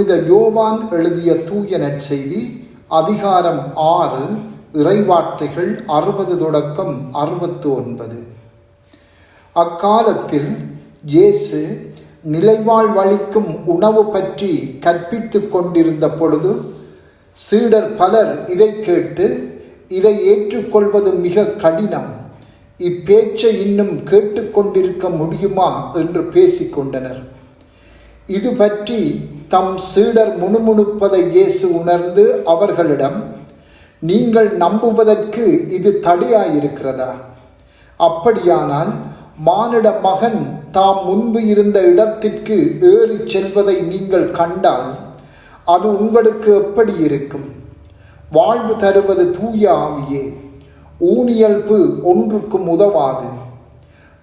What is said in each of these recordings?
புனித யோவான் எழுதிய தூய நற்செய்தி அதிகாரம் ஆறு இறைவார்த்தைகள் அறுபது தொடக்கம் அறுபத்து ஒன்பது. அக்காலத்தில் இயேசு நிலைவாழ்வளிக்கும் உணவு பற்றி கற்பித்துக் கொண்டிருந்த பொழுது சீடர் பலர் இதை கேட்டு இதை ஏற்றுக்கொள்வது மிக கடினம். இப்பேச்சை இன்னும் கேட்டுக்கொண்டிருக்க முடியுமா? என்று பேசிக்கொண்டனர் இது பற்றி தம் சீடர் முணுமுணுப்பதை இயேசு உணர்ந்து அவர்களிடம் நீங்கள் நம்புவதற்கு இது தடையாயிருக்கிறதா? அப்படியானால் மானிட மகன் தாம் முன்பு இருந்த இடத்திற்கு ஏறி செல்வதை நீங்கள் கண்டால் அது உங்களுக்கு எப்படி இருக்கும்? வாழ்வு தருவது தூய ஆவியே ஊனியல்பு ஒன்றுக்கும் உதவாது.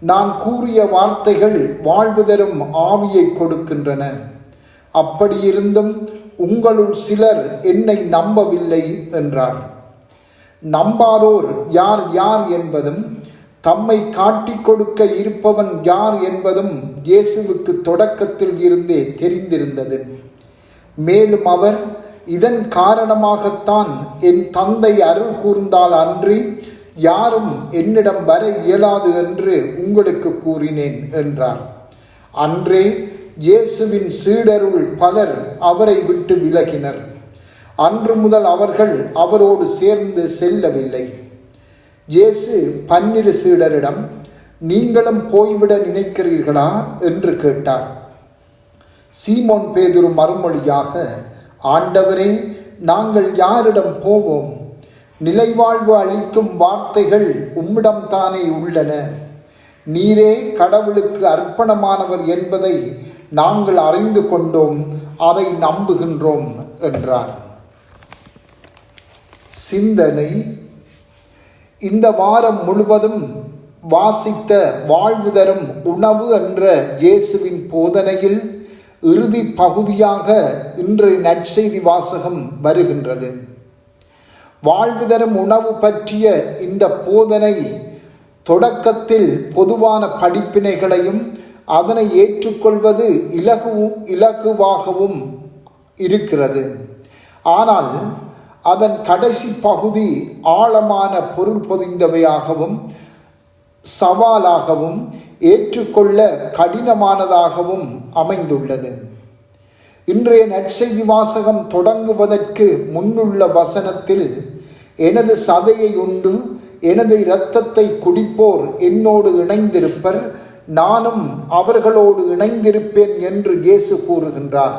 நான் கூறிய வார்த்தைகள் வாழ்வு தரும் ஆவியை கொடுக்கின்றன. அப்படியிருந்தும் உங்களுள் சிலர் என்னை நம்பவில்லை என்றார். நம்பாதோர் யார் யார் என்பதும் தம்மை காட்டிக் கொடுக்க இருப்பவன் யார் என்பதும் இயேசுவுக்கு தொடக்கத்தில் இருந்தே தெரிந்திருந்தது. மேலும் அவர் இதன் காரணமாகத்தான் என் தந்தை அருள் கூர்ந்தால் அன்றி யாரும் என்னிடம் வர இயலாது என்று உங்களுக்கு கூறினேன் என்றார். அன்றே இயேசுவின் சீடருள் பலர் அவரை விட்டு விலகினர். அன்று முதல் அவர்கள் அவரோடு சேர்ந்து செல்லவில்லை. இயேசு பன்னிரு சீடரிடம் நீங்களும் போய்விட நினைக்கிறீர்களா? என்று கேட்டார். சீமோன் பேதுரு மறுமொழியாக ஆண்டவரே நாங்கள் யாரிடம் போவோம்? நிலைவாழ்வு அளிக்கும் வார்த்தைகள் உம்மிடம்தானே உள்ளன. நீரே கடவுளுக்கு அர்ப்பணமானவர் என்பதை நாங்கள் அறிந்து கொண்டோம் அதை நம்புகின்றோம் என்றார் சிந்தனை. இந்த வாரம் முழுவதும் வாசித்த வாழ்வு தரும் உணவு என்ற இயேசுவின் போதனையில் இறுதி பகுதியாக இன்றைய நற்செய்தி வாசகம் வருகின்றது. வாழ்வு தரும் உணவு பற்றிய இந்த போதனை தொடக்கத்தில் பொதுவான படிப்பினைகளையும் அதனை ஏற்றுக்கொள்வது இலகுவும் இலகுவாகவும் இருக்கிறது. ஆனால் அதன் கடைசி பகுதி ஆழமான பொருள் பொதிந்தவையாகவும் சவாலாகவும் ஏற்றுக்கொள்ள கடினமானதாகவும் அமைந்துள்ளது. இன்றைய நற்செய்தி வாசகம் தொடங்குவதற்கு முன்னுள்ள வசனத்தில் எனது சதையை உண்டு எனது இரத்தத்தை குடிப்போர் என்னோடு இணைந்திருப்பர் நானும் அவர்களோடு இணைந்திருப்பேன் என்று இயேசு கூறுகின்றார்.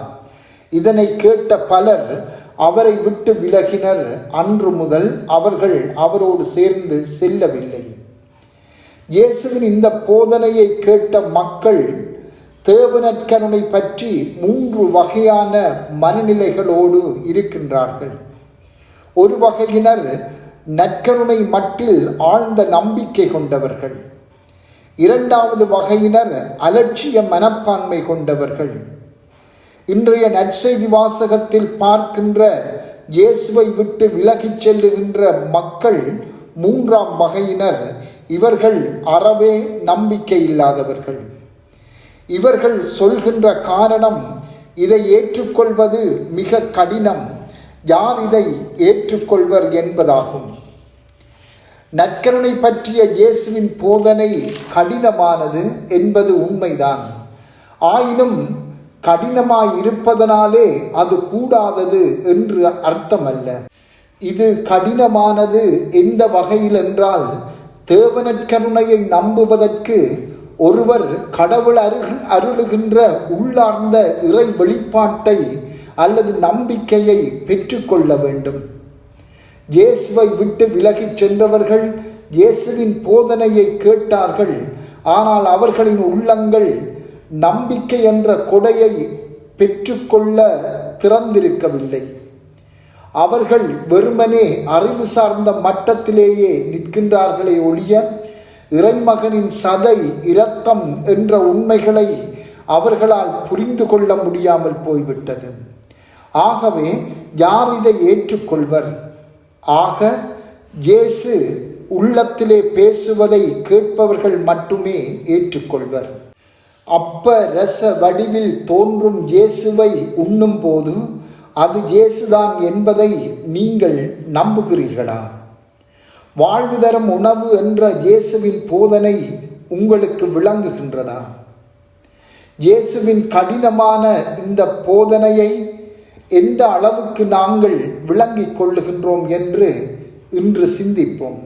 இதனை கேட்ட பலர் அவரை விட்டு விலகினர். அன்று முதல் அவர்கள் அவரோடு சேர்ந்து செல்லவில்லை. இயேசுவின் இந்த போதனையை கேட்ட மக்கள் தேவனற்கருணை பற்றி மூன்று வகையான மனநிலைகளோடு இருக்கின்றார்கள். ஒரு வகையினர் நற்கருணை மட்டில் ஆழ்ந்த நம்பிக்கை கொண்டவர்கள். இரண்டாவது வகையினர் அலட்சிய மனப்பான்மை கொண்டவர்கள். இன்றைய நற்செய்தி வாசகத்தில் பார்க்கின்ற இயேசுவை விட்டு விலகிச் செல்லுகின்ற மக்கள் மூன்றாம் வகையினர் இவர்கள் அறவே நம்பிக்கை இல்லாதவர்கள் இவர்கள் சொல்கின்ற காரணம் இதை ஏற்றுக்கொள்வது மிக கடினம். யார் இதை ஏற்றுக்கொள்வர் என்பதாகும். நற்கருணை பற்றிய இயேசுவின் போதனை கடினமானது என்பது உண்மைதான். ஆயினும் கடினமாய் இருப்பதனாலே அது கூடாதது என்று அர்த்தமல்ல. இது கடினமானது எந்த வகையில் என்றால் தேவனற்கருணையை நம்புவதற்கு ஒருவர் கடவுள் அருள் அருளுகின்ற உள்ளார்ந்த இறை வெளிப்பாட்டை அல்லது நம்பிக்கையை பெற்றுக்கொள்ள வேண்டும். இயேசுவை விட்டு விலகிச் சென்றவர்கள் இயேசுவின் போதனையை கேட்டார்கள். ஆனால் அவர்களின் உள்ளங்கள் நம்பிக்கை என்ற கொடையை பெற்றுக்கொள்ள திறந்திருக்கவில்லை. அவர்கள் வெறுமனே அறிவு சார்ந்த மட்டத்திலேயே நிற்கின்றார்களே ஒழிய இறைமகனின் சதை இரத்தம் என்ற உண்மைகளை அவர்களால் புரிந்து கொள்ள முடியாமல் போய்விட்டது. ஆகவே யார் இதை ஏற்றுக்கொள்வர்? ஆக இயேசு உள்ளத்திலே பேசுவதை கேட்பவர்கள் மட்டுமே ஏற்றுக்கொள்வர். அப்ப ரச வடிவில் தோன்றும் இயேசுவை உண்ணும் போது அது இயேசுதான் என்பதை நீங்கள் நம்புகிறீர்களா? வாழ்வு தரும் உணவு என்ற இயேசுவின் போதனை உங்களுக்கு விளங்குகின்றதா? இயேசுவின் கடினமான இந்த போதனையை எந்த அளவுக்கு நாங்கள் விளங்கிக் கொள்ளுகின்றோம் என்று இன்று சிந்திப்போம்.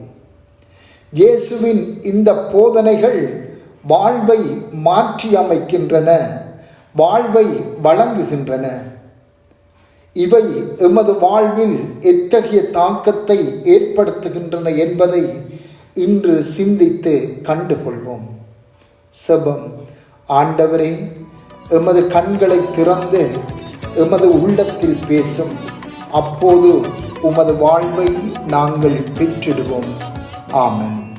இயேசுவின் இந்த போதனைகள் வாழ்வை மாற்றி அமைக்கின்றன வாழ்வை வழங்குகின்றன. இவை எமது வாழ்வில் எத்தகைய தாக்கத்தை ஏற்படுத்துகின்றன என்பதை இன்று சிந்தித்து கண்டுகொள்வோம். செபம். ஆண்டவரே எமது கண்களை திறந்து எமது உள்ளத்தில் பேசும். அப்போது உமது வாழ்வை நாங்கள் பெற்றிடுவோம். ஆமன்.